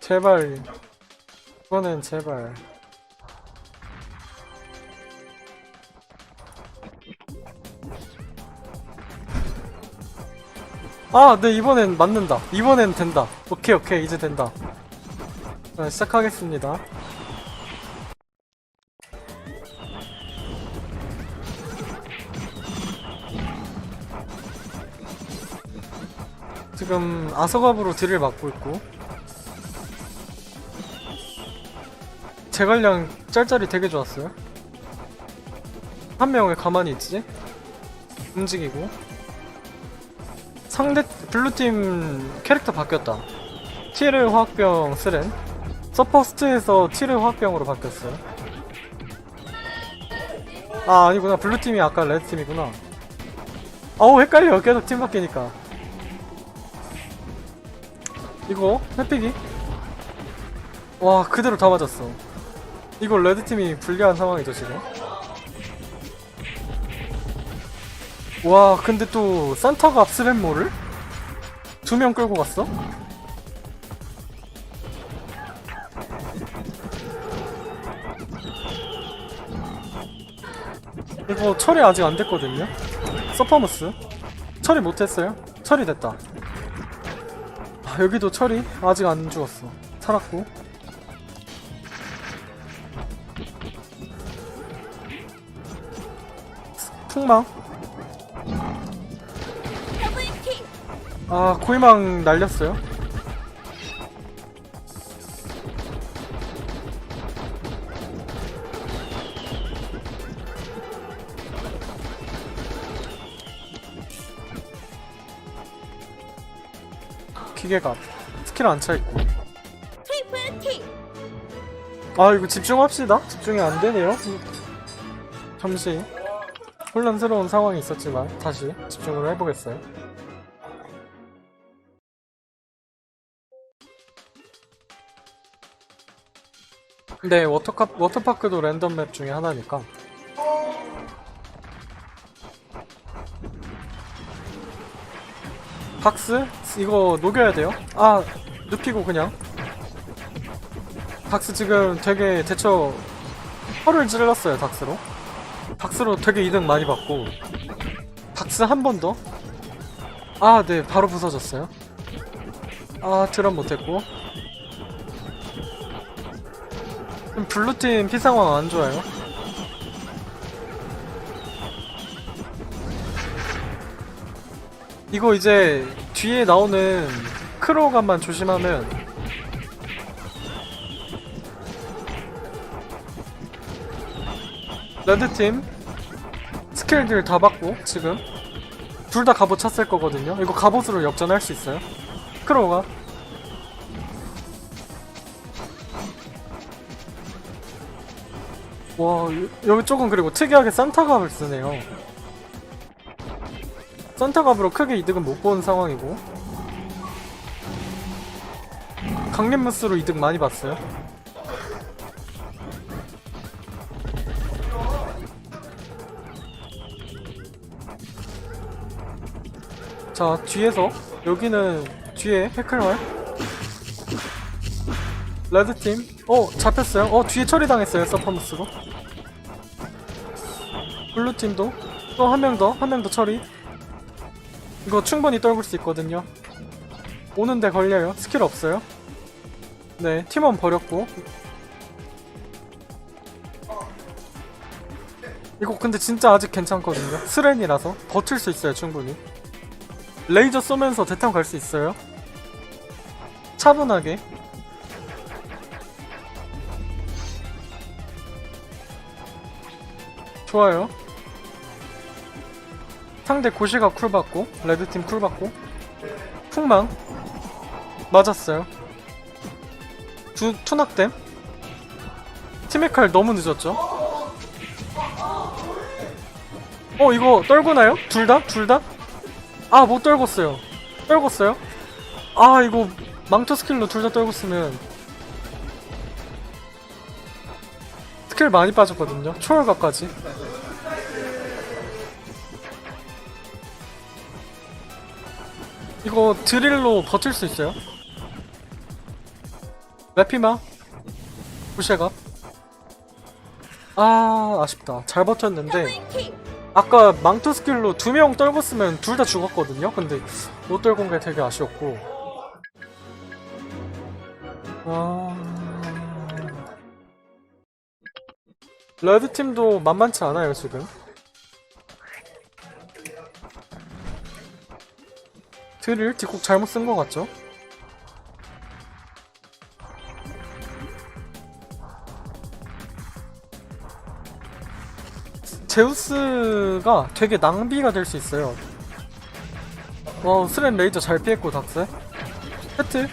제발 이번엔 제발 아, 네, 이번엔 맞는다. 이번엔 된다. 오케이, 오케이, 이제 된다. 자, 시작하겠습니다. 지금 아서갑으로 딜을 맞고 있고 제갈량 짤짤이 되게 좋았어요. 한 명을 가만히 있지? 움직이고 상대 블루팀 캐릭터 바뀌었다. 티르 화학병 스렌 서퍼스트에서 티르 화학병으로 바뀌었어요. 아 아니구나 블루팀이 아까 레드팀이구나. 어우 헷갈려 계속 팀 바뀌니까. 이거 해피기? 와 그대로 다 맞았어. 이거 레드팀이 불리한 상황이죠 지금. 와 근데 또 산타가 압스벤모를 두명 끌고 갔어? 이거 처리 아직 안 됐거든요 서퍼무스 처리 못했어요 처리 됐다 아, 여기도 처리 아직 안 죽었어. 살았고. 풍망. 아 고희망 날렸어요 기계가 스킬 안 차있고. 아 이거 집중합시다. 집중이 안 되네요. 잠시 혼란스러운 상황이 있었지만 다시 집중을 해보겠어요. 네 워터카, 워터파크도 랜덤 맵 중에 하나니까 박스? 이거 녹여야 돼요? 아 눕히고 그냥. 박스 지금 되게 대처 혀를 찔렀어요 닥스로. 닥스로 되게 이득 많이 받고. 닥스 한 번 더? 아 네 바로 부서졌어요. 아 드럼 못했고. 음, 블루팀 피 상황 안 좋아요 이거 이제 뒤에 나오는 크로우감만 조심하면 레드팀 스킬들 다 받고 지금 둘 다 갑옷 찼을 거거든요. 이거 갑옷으로 역전할 수 있어요? 크로우가? 와 여- 여기 쪽은 그리고 특이하게 산타갑을 쓰네요 산타갑으로 크게 이득은 못 본 상황이고. 강림무스로 이득 많이 봤어요. 자 뒤에서 여기는 뒤에 해클말 레드팀. 어 잡혔어요. 어 뒤에 처리당했어요 서퍼무스로. 블루팀도. 또 한 명 더 한 명 더 처리 이거 충분히 떨굴 수 있거든요. 오는데 걸려요. 스킬 없어요. 네 팀원 버렸고. 이거 근데 진짜 아직 괜찮거든요. 스렌이라서. 버틸 수 있어요 충분히. 레이저 쏘면서 대탐 갈수 있어요. 차분하게. 좋아요 상대 고시가 쿨 받고 레드팀 쿨 받고 풍망 맞았어요 두, 투낙댐 티메칼 너무 늦었죠 어 이거 떨구나요? 둘 다? 둘 다? 아 못 떨궜어요 떨궜어요? 아 이거 망토 스킬로 둘 다 떨궜으면 스킬 많이 빠졌거든요 초월각까지 이거 드릴로 버틸 수 있어요? 레피마? 부쉐가? 아 아쉽다 잘 버텼는데 아까 망토 스킬로 두 명 떨궜으면 둘 다 죽었거든요 근데 못 떨군 게 되게 아쉬웠고 아... 레드팀도 만만치 않아요 지금 드릴 뒷곡 잘못 쓴 것 같죠? 제우스가 되게 낭비가 될 수 있어요. 와, 스렌 레이저 잘 피했고, 닥스. 세트.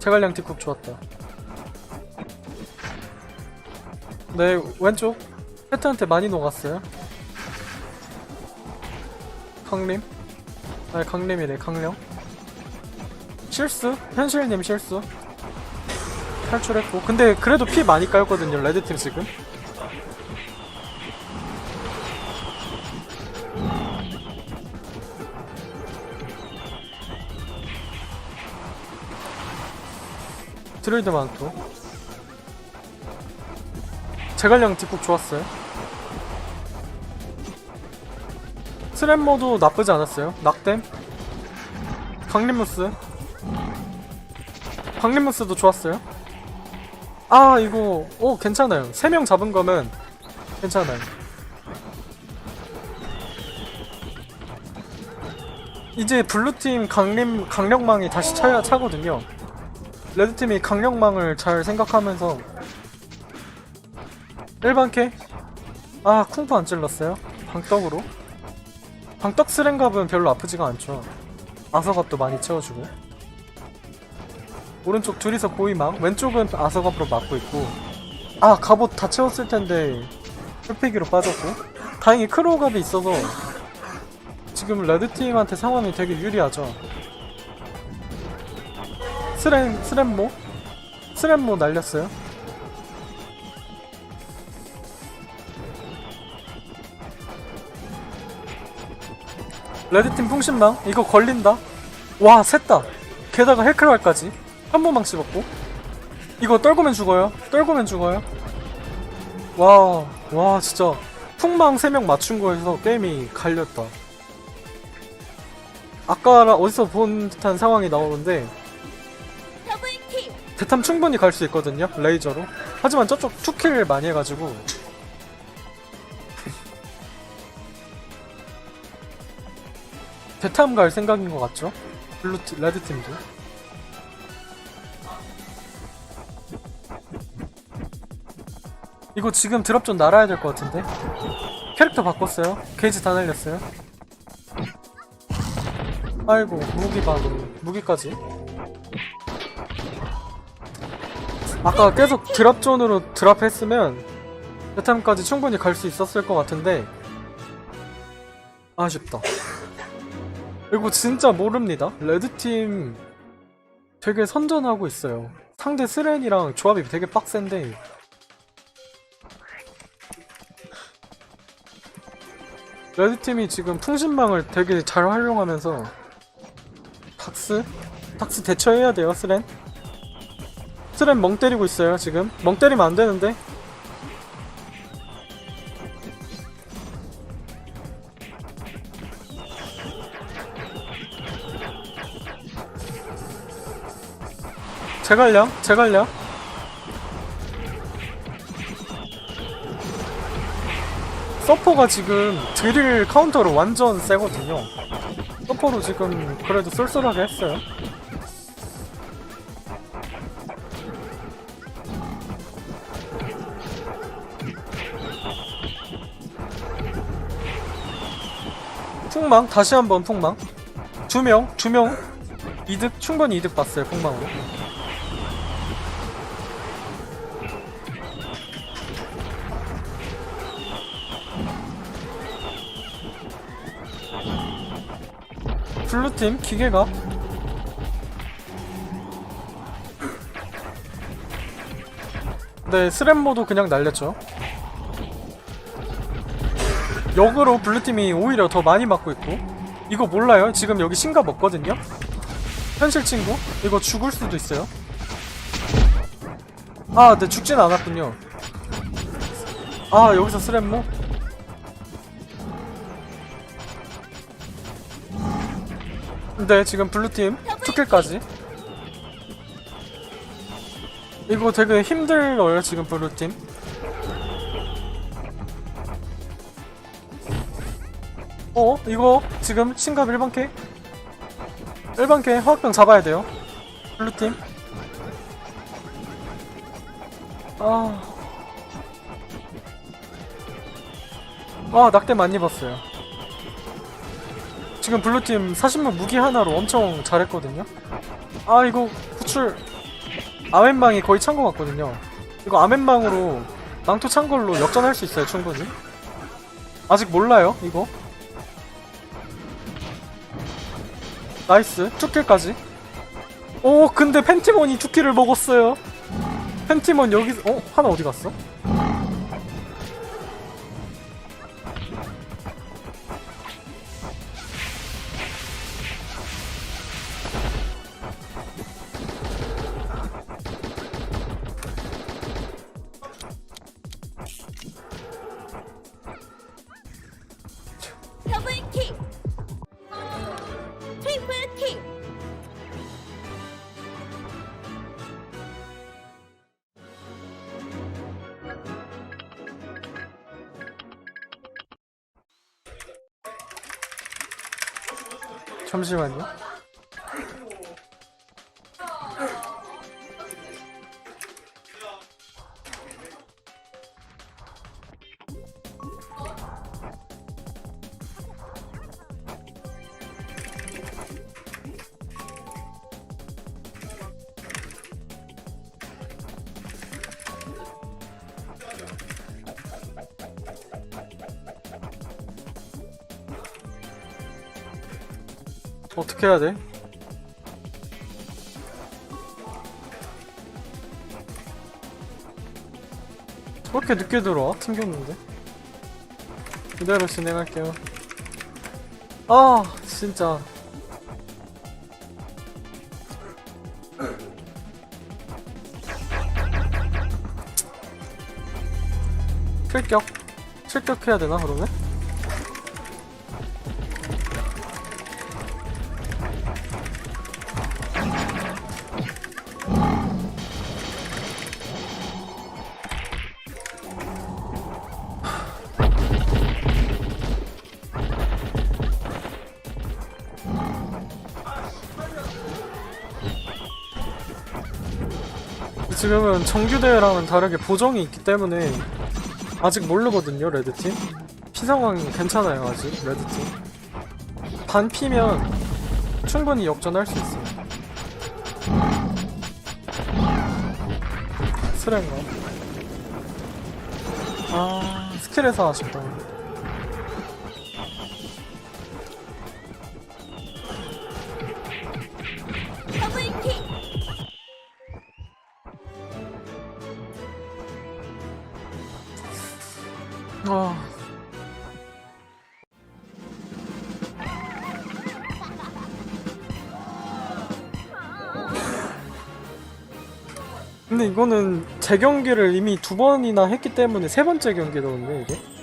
제갈량 뒷국 좋았다. 네, 왼쪽. 세트한테 많이 녹았어요. 강림. 아니, 강림이래, 강령. 실수? 현실님 실수. 탈출했고. 근데 그래도 피 많이 깔거든요, 레드팀 지금. 드레이드 많고 제갈량 뒷국 좋았어요 스램머도 나쁘지 않았어요. 낙댐. 강림무스. 강림무스도 좋았어요. 아 이거 오 괜찮아요. 3명 잡은 거면 괜찮아요. 이제 블루팀 강림 강력망이 다시 차야 차거든요. 레드팀이 강력망을 잘 생각하면서 일반 캐? 아 쿵푸 안 찔렀어요. 방떡으로 방떡 스랭갑은 별로 아프지가 않죠. 아서갑도 많이 채워주고. 오른쪽 둘이서 고이망. 왼쪽은 아서갑으로 막고 있고. 아 갑옷 다 채웠을 텐데 풀피기로 빠졌고. 다행히 크로갑이 있어서 지금 레드팀한테 상황이 되게 유리하죠. 스램 스램모? 스램모 날렸어요. 레드팀 풍신망 이거 걸린다. 와 셌다. 게다가 헬크랄까지 한 번망 씹었고 이거 떨구면 죽어요. 떨구면 죽어요. 와, 와 진짜 풍망 3명 맞춘 거에서 게임이 갈렸다. 아까 어디서 본 듯한 상황이 나오는데 대탐 충분히 갈 수 있거든요 레이저로 하지만 저쪽 투킬 많이 해가지고 대탐 갈 생각인 것 같죠? 블루 티- 레드 팀도. 이거 지금 드랍 좀 날아야 될 것 같은데? 캐릭터 바꿨어요? 게이지 다 날렸어요? 아이고 무기 방으로 무기까지. 아까 계속 드랍존으로 드랍했으면 베탐까지 충분히 갈 수 있었을 것 같은데 아쉽다 이거 진짜 모릅니다. 레드팀 되게 선전하고 있어요. 상대 스렌이랑 조합이 되게 빡센데. 레드팀이 지금 풍신망을 되게 잘 활용하면서 닥스? 닥스 대처해야 돼요 스렌? 스램 멍 때리고 있어요 지금. 멍 때리면 안 되는데 제갈량 제갈량 서퍼가 지금 드릴 카운터로 완전 세거든요. 서퍼로 지금 그래도 쏠쏠하게 했어요. 풍망? 다시 한번 풍망? 두명 두 명? 이득? 충분히 이득 봤어요 풍망으로 블루팀 기계가 네 스램모도 그냥 날렸죠 역으로 블루팀이 오히려 더 많이 맞고 있고 이거 몰라요? 지금 여기 신갑 없거든요? 현실 친구? 이거 죽을 수도 있어요. 아, 네, 죽진 않았군요. 아, 여기서 스램모? 네, 지금 블루팀 투킬까지. 이거 되게 힘들어요, 지금 블루팀. 어? 이거 지금 신갑 1번캐? 1번캐 화학병 잡아야 돼요. 블루팀. 아. 아, 낙대 많이 입었어요. 지금 블루팀 40문 무기 하나로 엄청 잘했거든요. 아, 이거 구출. 아멘방이 거의 찬 것 같거든요. 이거 아멘방으로 망토 찬 걸로 역전할 수 있어요, 충분히. 아직 몰라요, 이거. 나이스, 투킬까지. 오, 근데 펜티몬이 투킬을 먹었어요. 펜티몬 여기, 어? 하나 어디 갔어? 잠시만요. 어떻게 해야 돼? 그렇게 늦게 들어와? 튕겼는데? 이대로 진행할게요. 아, 진짜. 출격. 출격해야 되나, 그러면? 지금은 정규대회랑은 다르게 보정이 있기 때문에 아직 모르거든요 레드팀. 피 상황이 괜찮아요 아직 레드팀. 반 피면 충분히 역전할 수 있어요. 스랭가? 아 스킬에서 아쉽다 아 근데 이거는 재경기를 이미 두 번이나 했기 때문에 세 번째 경기던데 이게